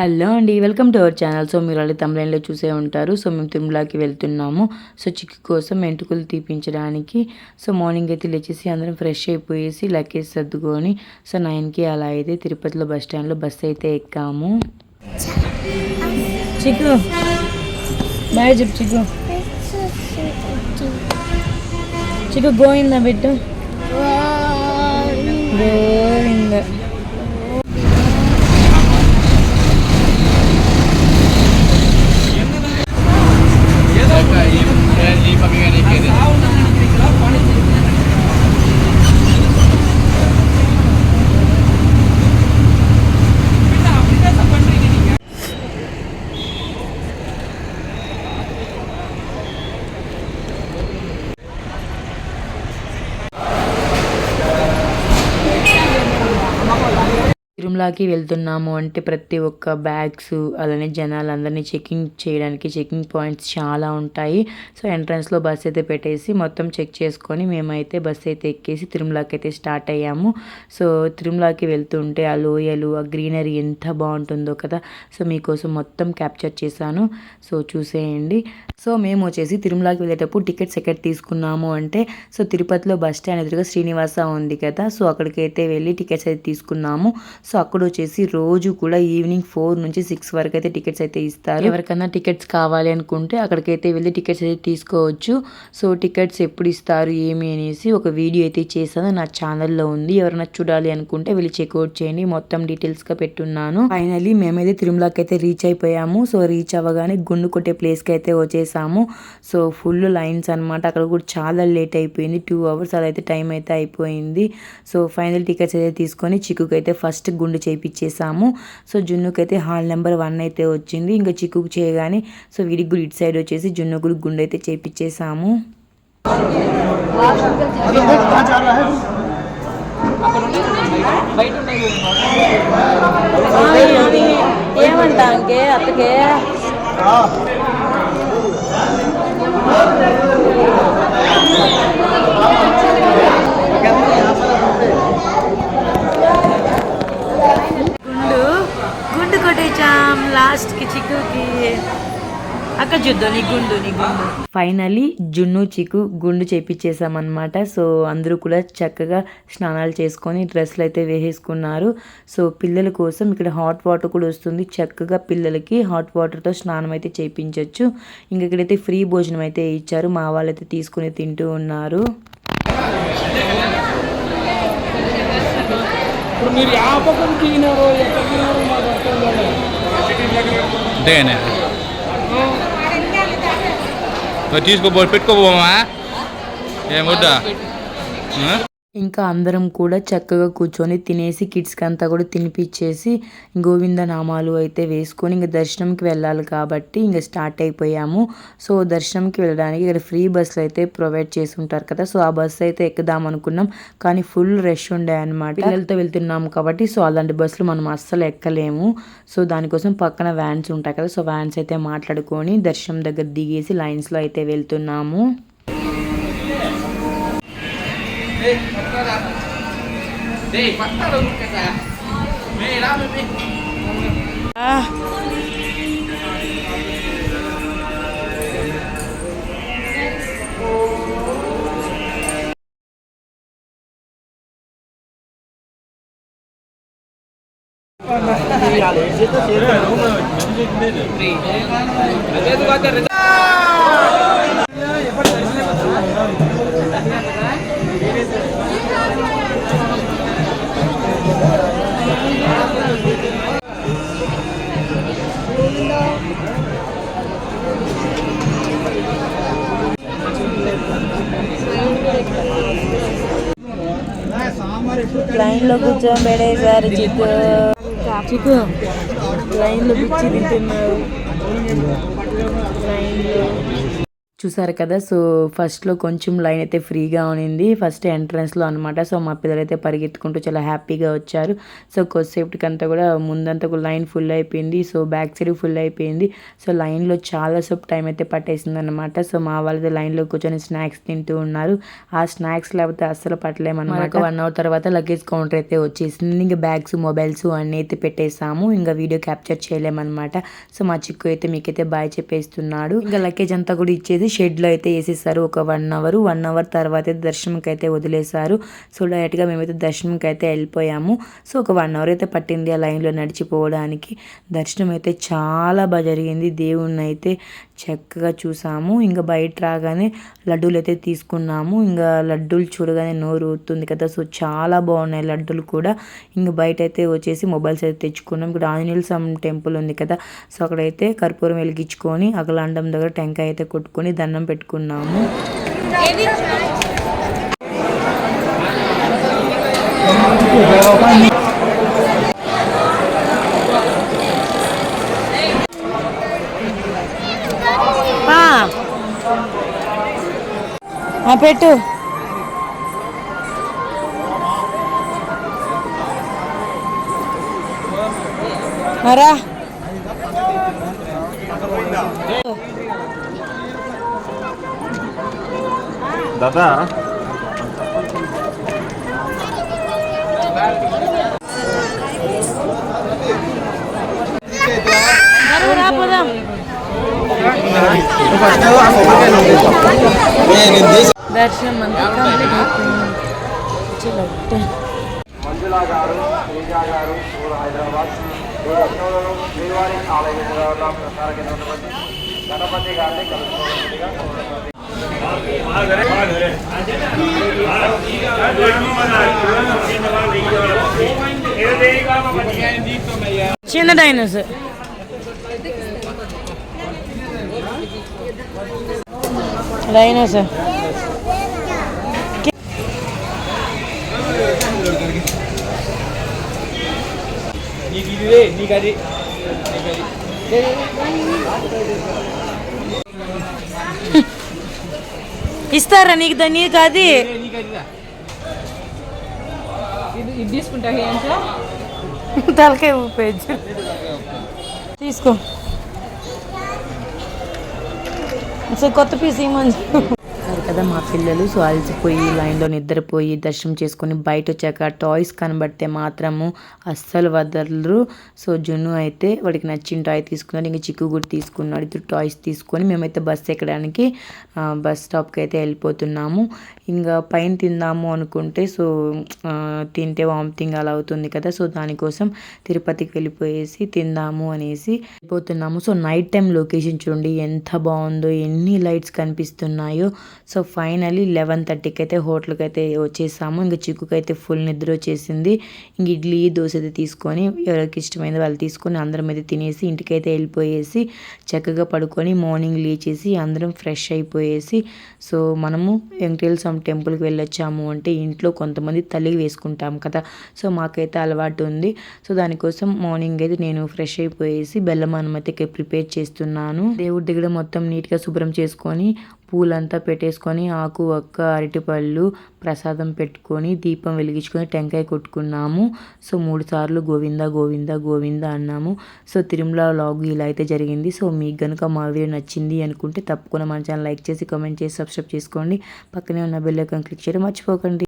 Hello అండి welcome to our channel. So మీరు already తమిళంలో చూసే ఉంటారు. సో మేము తిరుమలకి వెళ్తున్నాము. సో చిక్కు కోసం ఎంటుకలు తీపించడానికి. సో మార్నింగ్ అయితే లేచేసి అందరం ఫ్రెష్ అయిపోయేసి లగేజ్ సర్దుకొని సో నైన్కి అలా అయితే తిరుపతిలో బస్ స్టాండ్లో బస్ అయితే ఎక్కాము. చిక్కు బాయ్ చెప్పు చిక్కు. చిక్కు గోయిందా బిట్టు గోవిందా. తిరుమలకి వెళ్తున్నాము అంటే ప్రతి ఒక్క బ్యాగ్స్ అలానే జనాలందరినీ చెకింగ్ చేయడానికి చెకింగ్ పాయింట్స్ చాలా ఉంటాయి. సో ఎంట్రన్స్లో బస్ అయితే పెట్టేసి మొత్తం చెక్ చేసుకొని మేమైతే బస్ అయితే ఎక్కేసి తిరుమలకి అయితే స్టార్ట్ అయ్యాము. సో తిరుమలకి వెళ్తుంటే ఆ లోయలు ఆ గ్రీనరీ ఎంత బాగుంటుందో కదా! సో మీకోసం మొత్తం క్యాప్చర్ చేశాను. సో చూసేయండి. సో మేము వచ్చేసి తిరుమలకి వెళ్ళేటప్పుడు టికెట్స్ ఎక్కడ తీసుకున్నాము అంటే సో తిరుపతిలో బస్ స్టాండ్ ఎదురుగా శ్రీనివాస ఉంది కదా సో అక్కడికి అయితే వెళ్ళి టికెట్స్ అయితే తీసుకున్నాము. సో అక్కడ వచ్చేసి రోజు కూడా ఈవినింగ్ ఫోర్ నుంచి సిక్స్ వరకు అయితే టికెట్స్ అయితే ఇస్తారు. ఎవరికైనా టికెట్స్ కావాలి అనుకుంటే అక్కడికైతే వెళ్ళి టికెట్స్ అయితే తీసుకోవచ్చు. సో టికెట్స్ ఎప్పుడు ఇస్తారు ఏమి అనేసి ఒక వీడియో అయితే చేశాను నా ఛానల్లో ఉంది. ఎవరైనా చూడాలి అనుకుంటే వెళ్ళి చెక్అవుట్ చేయండి మొత్తం డీటెయిల్స్గా పెట్టున్నాను. ఫైనలీ మేమైతే తిరుమలకి అయితే రీచ్ అయిపోయాము. సో రీచ్ అవ్వగానే గుండు కొట్టే ప్లేస్కి అయితే చేసాము. సో ఫుల్ లైన్స్ అనమాట అక్కడ కూడా చాలా లేట్ అయిపోయింది. టూ అవర్స్ అలా అయితే టైం అయితే అయిపోయింది. సో ఫైనల్ టికెట్స్ అయితే తీసుకొని చిక్కుకు అయితే ఫస్ట్ గుండు చేయించేసాము సో జున్నుకైతే హాల్ నెంబర్ వన్ అయితే వచ్చింది. ఇంకా చిక్కుకు చేయగానే సో వీడికి కూడా ఇటు సైడ్ వచ్చేసి జున్నుకు గుండు అయితే చేయించేసాము ఏమంటా అంకే? అతకే Thank you. అక్క చూద్దాం నీ గుండు. నీ గుండు ఫైనలీ జున్ను చిక్కు గుండు చేపించేసామన్నమాట సో అందరూ కూడా చక్కగా స్నానాలు చేసుకొని డ్రెస్సులు అయితే వేసేసుకున్నారు. సో పిల్లల కోసం ఇక్కడ హాట్ వాటర్ కూడా వస్తుంది. చక్కగా పిల్లలకి హాట్ వాటర్తో స్నానం అయితే చేయించవచ్చు ఇంక ఇక్కడైతే ఫ్రీ భోజనం అయితే ఇచ్చారు. మా వాళ్ళైతే తీసుకుని తింటూ ఉన్నారు. ఇప్పుడు మీరు యాపకం తినారో ఎక్కడ తినారో మాకు అర్థం కాలేదు అంతేగానే మరి తీసుకోబో పెట్టుకోబోమా ఏం వద్దా? ఇంకా అందరం కూడా చక్కగా కూర్చొని తినేసి కిడ్స్కి అంతా కూడా తినిపించేసి గోవింద నామాలు అయితే వేసుకొని ఇంకా దర్శనంకి వెళ్ళాలి కాబట్టి ఇంకా స్టార్ట్ అయిపోయాము. సో దర్శనంకి వెళ్ళడానికి ఇక్కడ ఫ్రీ బస్సులు అయితే ప్రొవైడ్ చేసి ఉంటారు కదా. సో ఆ బస్సు అయితే ఎక్కుదాం అనుకున్నాం కానీ ఫుల్ రష్ ఉండే అనమాట పిల్లలతో వెళ్తున్నాము కాబట్టి సో అలాంటి బస్సులు మనం అస్సలు ఎక్కలేము. సో దానికోసం పక్కన వ్యాన్స్ ఉంటాయి కదా. సో వ్యాన్స్ అయితే మాట్లాడుకొని దర్శనం దగ్గర దిగేసి లైన్స్లో అయితే వెళ్తున్నాము. டேய் பத்தாடா டேய் பத்தாடா கேட்டா மேல ராமே மே ஆ Hãy subscribe cho kênh Ghiền Mì Gõ Để không bỏ lỡ những video hấp dẫn లైన్లో కూర్చొని పెడేశారు చిక్కు. చిక్కు. లైన్లో పిచ్చి తింటున్నారు లైన్లో చూసారు కదా? సో ఫస్ట్లో కొంచెం లైన్ అయితే ఫ్రీగా ఉన్నింది. ఫస్ట్ ఎంట్రన్స్లో అనమాట సో మా పిల్లలు అయితే పరిగెత్తుకుంటూ చాలా హ్యాపీగా వచ్చారు. సో కొద్దిసేపటికంతా కూడా ముందంతా కూడా లైన్ ఫుల్ అయిపోయింది. సో బ్యాక్ సైడ్ ఫుల్ అయిపోయింది. సో లైన్లో చాలా సేపు టైం అయితే పట్టేసింది అనమాట సో మా వాళ్ళైతే లైన్లో కూర్చొని స్నాక్స్ తింటూ ఉన్నారు. ఆ స్నాక్స్ లేకపోతే అస్సలు పట్టలేమన్నమాట. వన్ అవర్ తర్వాత లగేజ్ కౌంటర్ అయితే వచ్చేసింది. ఇంకా బ్యాగ్స్ మొబైల్స్ అన్నీ అయితే పెట్టేసాము ఇంకా వీడియో క్యాప్చర్ చేయలేమన్నమాట. సో మా చిక్కు అయితే మీకైతే బాయ్ చెప్పేస్తున్నాడు. ఇంకా లగేజ్ అంతా కూడా ఇచ్చేసి షెడ్లో అయితే వేసేసారు. ఒక వన్ అవర్ వన్ అవర్ తర్వాత అయితే దర్శనంకి అయితే వదిలేశారు. సో డైరెక్ట్గా మేమైతే దర్శనంకి అయితే వెళ్ళిపోయాము. సో ఒక వన్ అవర్ అయితే పట్టింది ఆ లైన్లో నడిచిపోవడానికి. దర్శనం అయితే చాలా బాగా జరిగింది. దేవుణ్ణి అయితే చక్కగా చూసాము. ఇంకా బయట రాగానే లడ్డూలు అయితే తీసుకున్నాము. ఇంకా లడ్డూలు చూడగానే నోరు ఊరుతుంది కదా. సో చాలా బాగున్నాయి లడ్డూలు కూడా. ఇంకా బయట అయితే వచ్చేసి మొబైల్స్ అయితే తెచ్చుకున్నాం. ఇక్కడ ఆంజనేయుల స్వామి టెంపుల్ ఉంది కదా. సో అక్కడైతే కర్పూరం వెలిగించుకొని అగలాండం దగ్గర టెంకాయ అయితే కొట్టుకొని దండం పెట్టుకున్నాము. పెట్టు. రా. దాదా దర్శనం అంతా కంప్లీట్ అయిపోయింది మంజులా గారు శ్రీజా గారు హైదరాబాద్ ఈ శ్రీవారి ఆలయ ప్రసార కేంద్రం గణపతి గారిని కలుసుకోవాల్సిందిగా కోరుతున్నాను. చిన్న డైనోసార్ డైనోసార్ ఇస్తారా నీకు దా- నీకు అది ఇది ఇది తీసుకుంటా ఏంటో తలకాయ ఊపేచ్చు తీసుకో. సో కొత్త పీస్ ఇవ్వమని కదా మా పిల్లలు. సో అలసిపోయి లైన్లో నిద్రపోయి దర్శనం చేసుకొని బయట వచ్చాక టాయ్స్ కనబడితే మాత్రము అస్సలు వదలరు. సో జున్ను అయితే వాడికి నచ్చిన టాయ్ తీసుకున్నాడు. ఇంకా చిక్కు కూడా తీసుకున్నాడు. ఇద్దరు టాయ్స్ తీసుకొని మేమైతే బస్ ఎక్కడానికి బస్ స్టాప్కి అయితే వెళ్ళిపోతున్నాము. ఇంకా పైన తిందాము అనుకుంటే సో తింటే వామిటింగ్ అలా అవుతుంది కదా. సో దానికోసం తిరుపతికి వెళ్ళిపోయేసి తిందాము అనేసి వెళ్ళిపోతున్నాము. సో నైట్ టైం లొకేషన్ చూడండి. ఎంత బాగుందో ఎన్ని లైట్స్ కనిపిస్తున్నాయో. సో ఫైనలీ లెవెన్ థర్టీకి అయితే హోటల్కి అయితే వచ్చేసాము. ఇంకా చిక్కుకి అయితే ఫుల్ నిద్ర వచ్చేసింది. ఇంక ఇడ్లీ దోశ అయితే తీసుకొని ఎవరికి ఇష్టమైంది వాళ్ళు తీసుకొని అందరం అయితే తినేసి ఇంటికైతే వెళ్ళిపోయేసి చక్కగా పడుకొని మార్నింగ్ లేచేసి అందరం ఫ్రెష్ అయిపోయేసి సో మనము వెంకటేశ్వర స్వామి టెంపుల్కి వెళ్ళొచ్చాము అంటే ఇంట్లో కొంతమంది తల్లికి వేసుకుంటాం కదా. సో మాకైతే అలవాటు ఉంది. సో దానికోసం మార్నింగ్ అయితే నేను ఫ్రెష్ అయిపోయేసి బెల్లం అన్నం అయితే ప్రిపేర్ చేస్తున్నాను. దేవుడి దగ్గర మొత్తం నీట్గా శుభ్రం చేసుకొని పూలంతా పెట్టేసుకొని ఆకు ఒక్క అరటిపళ్ళు ప్రసాదం పెట్టుకొని దీపం వెలిగించుకొని టెంకాయ కొట్టుకున్నాము. సో మూడు సార్లు గోవింద గోవింద గోవింద అన్నాము. సో తిరుమల లాగ్ ఇలా అయితే జరిగింది. సో మీకు కనుక మా వీడియో నచ్చింది అనుకుంటే తప్పకుండా మన ఛానల్ లైక్ చేసి కమెంట్ చేసి సబ్స్క్రైబ్ చేసుకోండి. పక్కనే ఉన్న బెల్ ఐకాన్ క్లిక్ చేయడం మర్చిపోకండి.